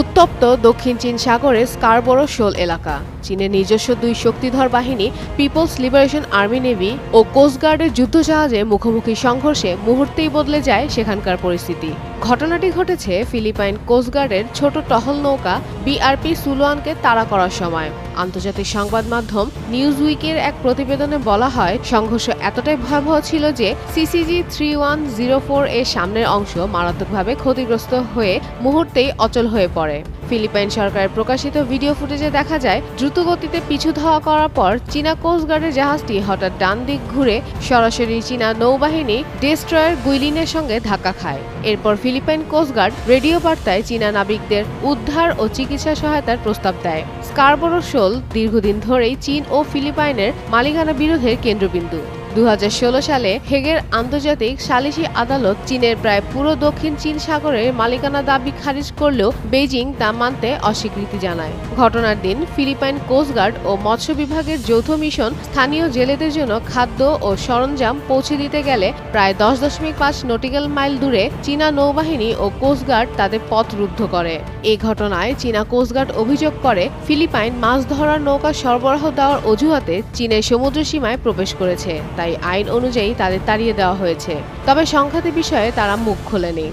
উত্তপ্ত দক্ষিণ চীন সাগরের স্কারবোরো শোল এলাকা। চীনের নিজস্ব দুই শক্তিধর বাহিনী, পিপলস লিবারেশন আর্মি নেভি ও কোস্টগার্ডের যুদ্ধজাহাজে মুখোমুখি সংঘর্ষে মুহূর্তেই বদলে যায় সেখানকার পরিস্থিতি। ঘটনাটি ঘটেছে ফিলিপাইন কোস্টগার্ডের ছোট টহল নৌকা বিআরপি সুলোয়ানকে তাড়া করার সময়। আন্তর্জাতিক সংবাদ মাধ্যম নিউজ উইকের এক প্রতিবেদনে বলা হয়, সংঘর্ষ এতটাই ভয়াবহ ছিল যে CCG three one zero four এর সামনের অংশ মারাত্মকভাবে ক্ষতিগ্রস্ত হয়ে মুহূর্তেই অচল হয়ে পড়ে। ফিলিপাইন সরকারের প্রকাশিত ভিডিও ফুটেজে দেখা যায়, দ্রুতগতিতে পিছু ধাওয়া করার পর চীনা কোস্টগার্ডের জাহাজটি হঠাৎ ডান দিক ঘুরে সরাসরি চীনা নৌবাহিনী ডেস্ট্রয়ার গুইলিনের সঙ্গে ধাক্কা খায়। এরপর ফিলিপাইন কোস্টগার্ড রেডিও বার্তায় চীনা নাবিকদের উদ্ধার ও চিকিৎসা সহায়তার প্রস্তাব দেয়। স্কারবরো শোল দীর্ঘদিন ধরেই চীন ও ফিলিপাইনের মালিকানা বিরোধের কেন্দ্রবিন্দু। দু হাজার ষোলো সালে হেগের আন্তর্জাতিক সালিসি আদালত চীনের প্রায় পুরো দক্ষিণ চীন সাগরের মালিকানা দাবি খারিজ করলেও বেইজিং তা মানতে অস্বীকৃতি জানায়। ঘটনার দিন ফিলিপাইন কোস্টগার্ড ও মৎস্য বিভাগের যৌথ মিশন স্থানীয় জেলেদের জন্য খাদ্য ও সরঞ্জাম পৌঁছে দিতে গেলে প্রায় দশ দশমিক পাঁচ নটিক্যাল মাইল দূরে চীনা নৌবাহিনী ও কোস্টগার্ড তাদের পথ রুদ্ধ করে। এই ঘটনায় চীনা কোস্টগার্ড অভিযোগ করে, ফিলিপাইন মাছ ধরার নৌকা সরবরাহ দেওয়ার অজুহাতে চীনের সমুদ্র সীমায় প্রবেশ করেছে। তাই আইন অনুযায়ী তাদের তাড়িয়ে দেওয়া হয়েছে। তবে সংঘাতের বিষয়ে তারা মুখ খোলেনি।